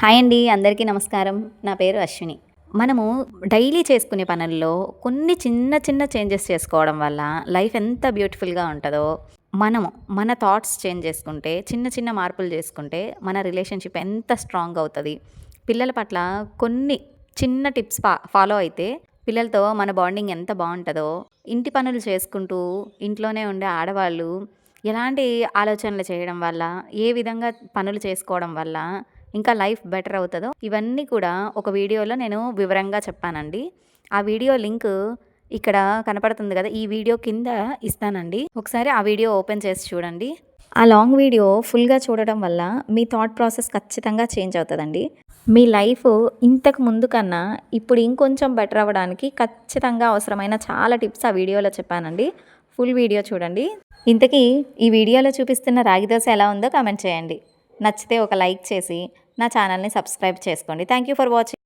Hi అండి అందరికీ నమస్కారం. నా పేరు అశ్విని. మనము డైలీ చేసుకునే పనుల్లో కొన్ని చిన్న చిన్న చేంజెస్ చేసుకోవడం వల్ల లైఫ్ ఎంత బ్యూటిఫుల్గా ఉంటుందో మనము మన థాట్స్ చేంజ్ చేసుకుంటే చిన్న చిన్న మార్పులు చేసుకుంటే మన రిలేషన్షిప్ ఎంత స్ట్రాంగ్ అవుతుంది. పిల్లల పట్ల కొన్ని చిన్న టిప్స్ ఫా ఫాలో అయితే పిల్లలతో మన బాండింగ్ ఎంత బాగుంటుందో ఇంటి పనులు చేసుకుంటూ ఇంట్లోనే ఉండే ఆడవాళ్ళు ఎలాంటి ఆలోచనలు చేయడం వల్ల ఏ విధంగా పనులు చేసుకోవడం వల్ల ఇంకా లైఫ్ బెటర్ అవుతుందో? ఇవన్నీ కూడా ఒక వీడియోలో నేను వివరంగా చెప్పానండి. ఆ వీడియో లింక్ ఇక్కడ కనపడుతుంది కదా ఈ వీడియో కింద ఇస్తానండి. ఒకసారి ఆ వీడియో ఓపెన్ చేసి చూడండి. ఆ లాంగ్ వీడియో ఫుల్గా చూడడం వల్ల మీ థాట్ ప్రాసెస్ ఖచ్చితంగా చేంజ్ అవుతుందండి. మీ లైఫ్ ఇంతకు ముందు కన్నా ఇప్పుడు ఇంకొంచెం బెటర్ అవ్వడానికి ఖచ్చితంగా అవసరమైన చాలా టిప్స్ ఆ వీడియోలో చెప్పానండి. ఫుల్ వీడియో చూడండి. ఇంతకీ ఈ వీడియోలో చూపిస్తున్న రాగి దోశ ఎలా ఉందో కామెంట్ చేయండి. నచ్చితే ఒక లైక్ చేసి నా ఛానల్ని సబ్స్క్రైబ్ చేసుకోండి. Thank you for watching